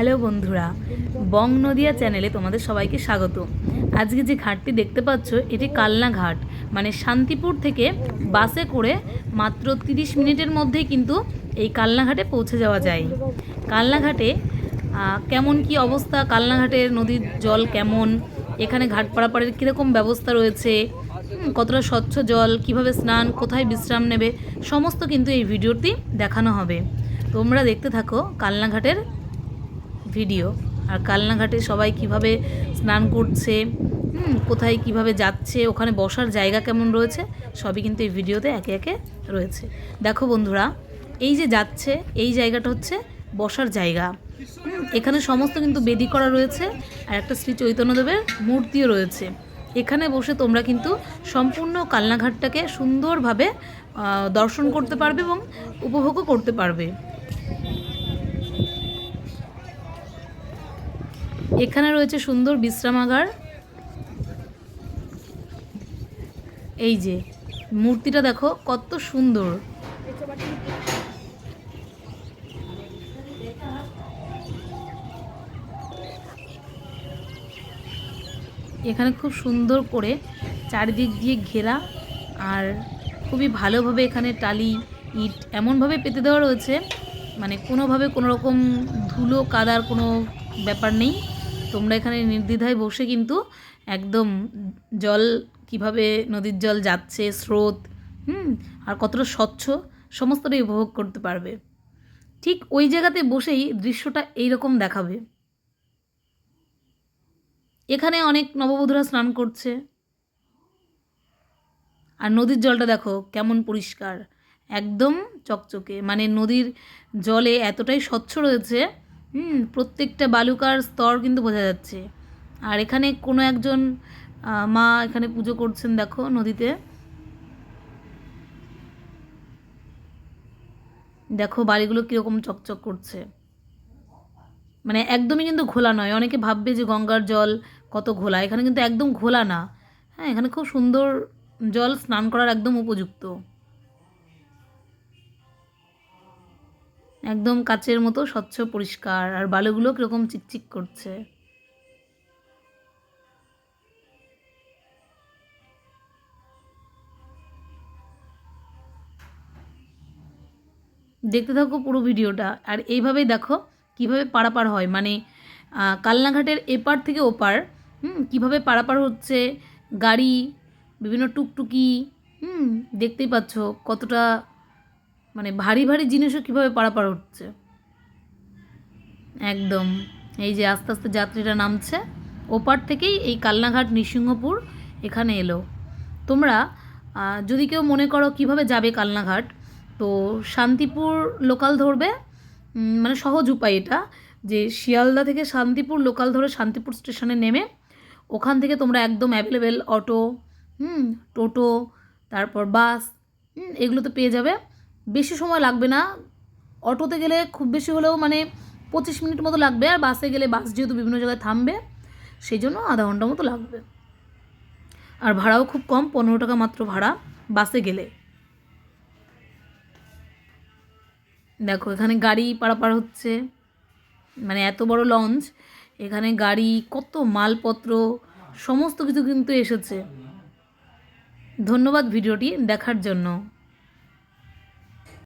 Hello বন্ধুরা, বং নদিয়া চ্যানেলে তোমাদের সবাইকে স্বাগত। আজকে যে ঘাটটি দেখতে পাচ্ছ, এটি কালনা ঘাট। মানে শান্তিপুর থেকে বাসে করে মাত্র তিরিশ মিনিটের মধ্যেই কিন্তু এই কালনাঘাটে পৌঁছে যাওয়া যায়। কালনাঘাটে কেমন কি অবস্থা? কালনাঘাটের নদীর জল কেমন? এখানে ঘাট পারাপারের কীরকম ব্যবস্থা রয়েছে? কতটা স্বচ্ছ জল? কীভাবে স্নান? কোথায় বিশ্রাম নেবে? সমস্ত কিন্তু এই ভিডিওটি দেখানো হবে। তোমরা দেখতে থাকো কালনাঘাটের ভিডিও। আর কালনাঘাটে সবাই কীভাবে স্নান করছে কোথায় কীভাবে যাচ্ছে, ওখানে বসার জায়গা কেমন রয়েছে, সবই কিন্তু এই ভিডিওতে একে একে রয়েছে। দেখো বন্ধুরা, এই যে যাচ্ছে, এই জায়গাটা হচ্ছে বসার জায়গা। এখানে সমস্ত কিন্তু বেদি করা রয়েছে, আর একটা শ্রী চৈতন্যদেবের মূর্তিও রয়েছে। এখানে বসে তোমরা কিন্তু সম্পূর্ণ কালনাঘাটটাকে সুন্দরভাবে দর্শন করতে পারবে এবং উপভোগও করতে পারবে। এখানে রয়েছে সুন্দর বিশ্রামাগার। এই যে, মূর্তিটা দেখো, কত সুন্দর। এখানে খুব সুন্দর করে চারিদিক দিয়ে ঘেরা আর খুবই ভালোভাবে এখানে টালি, ইট এমনভাবে পেতে দেওয়া রয়েছে। মানে কোনোভাবে কোনো রকম ধুলো, কাদার কোনো ব্যাপার নেই। তোমরা এখানে নির্দ্বিধায় বসে কিন্তু একদম জল কীভাবে নদীর জল যাচ্ছে, স্রোত, হুম, আর কতটা স্বচ্ছ, সমস্তটাই উপভোগ করতে পারবে। ঠিক ওই জায়গাতে বসেই দৃশ্যটা এইরকম দেখাবে। এখানে অনেক নববধূরা স্নান করছে। আর নদীর জলটা দেখো, কেমন পরিষ্কার, একদম চকচকে। মানে নদীর জলে এতটাই স্বচ্ছ রয়েছে হুম, প্রত্যেকটা বালুকার স্তর কিন্তু বোঝা যাচ্ছে। আর এখানে কোনো একজন মা এখানে পুজো করছেন, দেখো, নদীতে। দেখো বাড়িগুলো কীরকম চকচক করছে। মানে একদমই কিন্তু ঘোলা নয়। অনেকে ভাববে যে গঙ্গার জল কত ঘোলা। এখানে কিন্তু একদম ঘোলা না। হ্যাঁ এখানে খুব সুন্দর জল স্নান করার একদম উপযুক্ত। একদম কাচের মতো স্বচ্ছ, পরিষ্কার। আর বালুগুলো কীরকম চিকচিক করছে। দেখতে থাকো পুরো ভিডিওটা। আর এইভাবেই দেখো কীভাবে পারাপার হয়। মানে কালনাঘাটের এপার থেকে ওপার, হুম, কীভাবে পারাপার হচ্ছে, গাড়ি, বিভিন্ন টুকটুকি, হুম, দেখতেই পাচ্ছ কতটা মানে ভারী ভারী জিনিসও কীভাবে পারাপার হচ্ছে? একদম। এই যে আস্তে আস্তে যাত্রীরা নামছে, ওপার থেকেই এই কালনাঘাট নৃসিংহপুর এখানে এলো। তোমরা যদি কেউ মনে করো কীভাবে যাবে কালনাঘাট, তো শান্তিপুর লোকাল ধরবে মানে সহজ উপায় এটা, যে শিয়ালদা থেকে শান্তিপুর লোকাল ধরে শান্তিপুর স্টেশনে নেমে, ওখান থেকে তোমরা একদম অ্যাভেলেবেল অটো হুম, টোটো, তারপর বাস এগুলো তো পেয়ে যাবে। বেশি সময় লাগবে না। অটোতে গেলে খুব বেশি হলেও মানে পঁচিশ মিনিট মতো লাগবে আর বাসে গেলে বাস যেহেতু বিভিন্ন জায়গায় থামবে, সেই জন্য আধা ঘণ্টা মতো লাগবে। আর ভাড়াও খুব কম, পনেরো টাকা মাত্র ভাড়া বাসে গেলে। দেখো, এখানে গাড়ি পারাপার হচ্ছে। মানে এত বড় লঞ্চ, এখানে গাড়ি, কত মালপত্র, সমস্ত কিছু কিন্তু এসেছে। ধন্যবাদ ভিডিওটি দেখার জন্য।